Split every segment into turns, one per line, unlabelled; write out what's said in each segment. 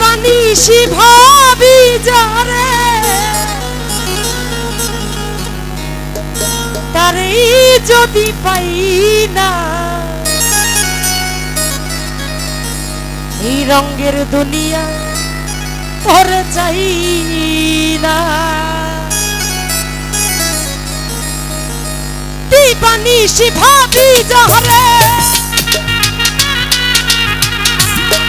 বানিসি ভাবি যারে। তারে যদি পাই না, এই রঙের দুনিয়া তোর চাই না। দিবানিসি ভাবি যারে।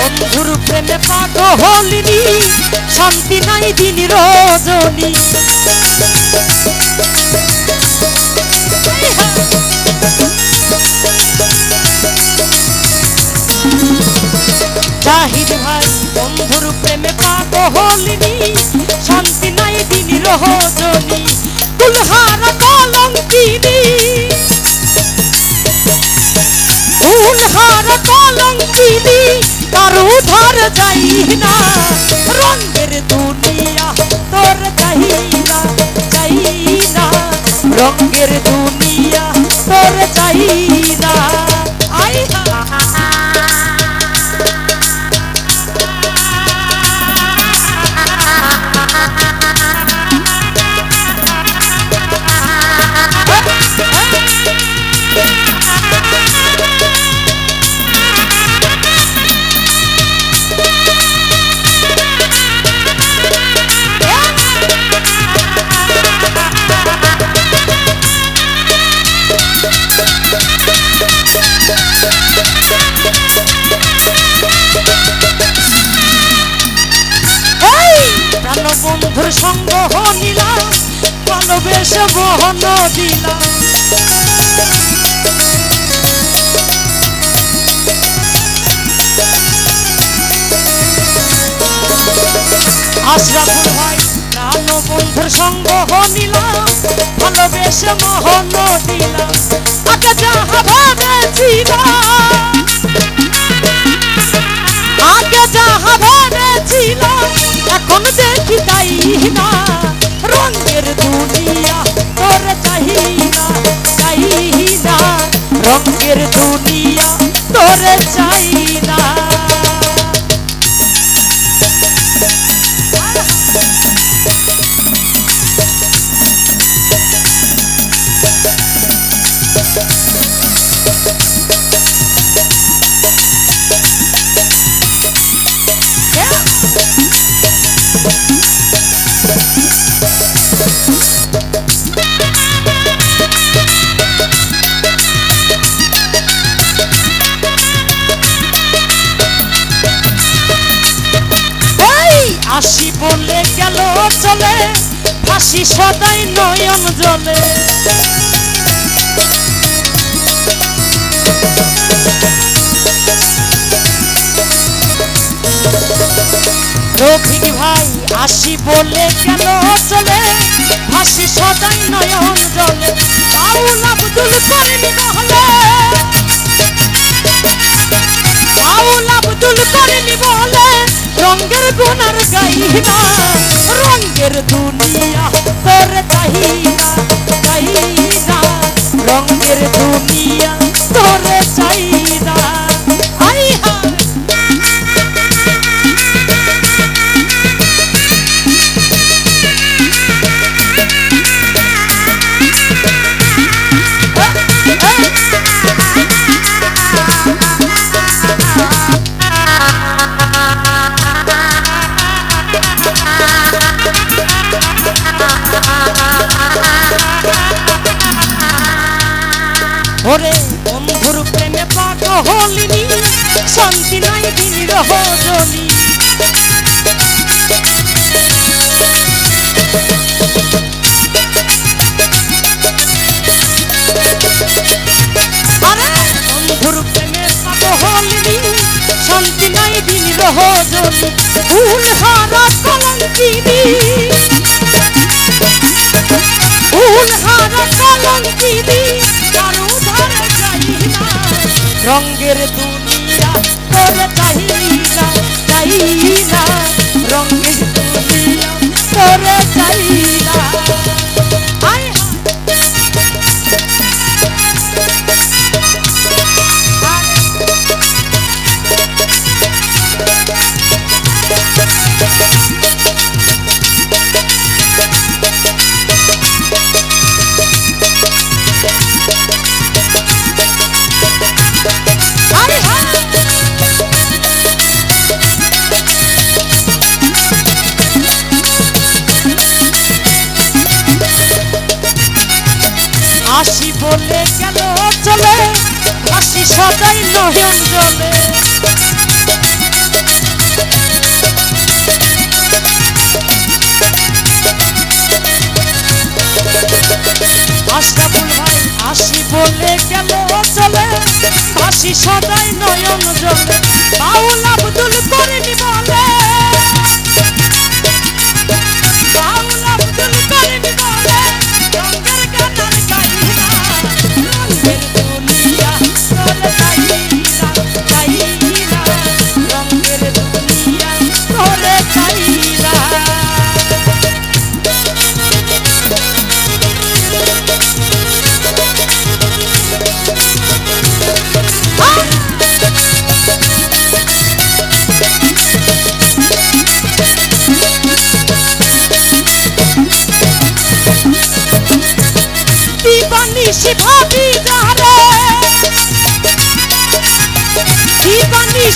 বন্ধুর প্রেমে পাগল হলিনি, শান্তি নাই দিন রজনী। জাহিদ ভাই বন্ধুর প্রেমে পাগল হলিনি, শান্তি নাই দিন রজনী। উধার যাই না। রঙের দুনিয়া তোর চাই না চাই না। রঙের দুনিয়া প্রাণবন্ধুর সঙ্গ নিলাম ভালোবেসে বহন দিলাম। আশরাফুল ভাই প্রাণবন্ধুর সঙ্গ নিলাম ভালোবেসে মোহন দিলাম। আগে যাহা ভেবেছিলাম আসি বলে গেল চলে ফাঁসি সদাই নয়ন জলে। রফিক ভাই আসি বলে গেল চলে ফাঁসি সদাই নয়ন জলে। বাউল আব্দুল করিম বলে বাউল আব্দুল করিম বলে রঙের গুনার গাইনা রঙ্গের দুনিয়া তোর চাহিনা চাহিনা। রঙ্গের দুনিয়া তোর শান্তি নাই প্রেমে পাগল শান্তি নাই দিন রহজনী ফুল হারা কলঙ্কিনী ফুল হারা কলঙ্কিনী কারও ধারে যাই না। রঙ্গের দুনিয়া তোরে সদাই নহেন জলে। ভাই আসি বলে গেল চলে? আসি সদাই নয়ন জলে।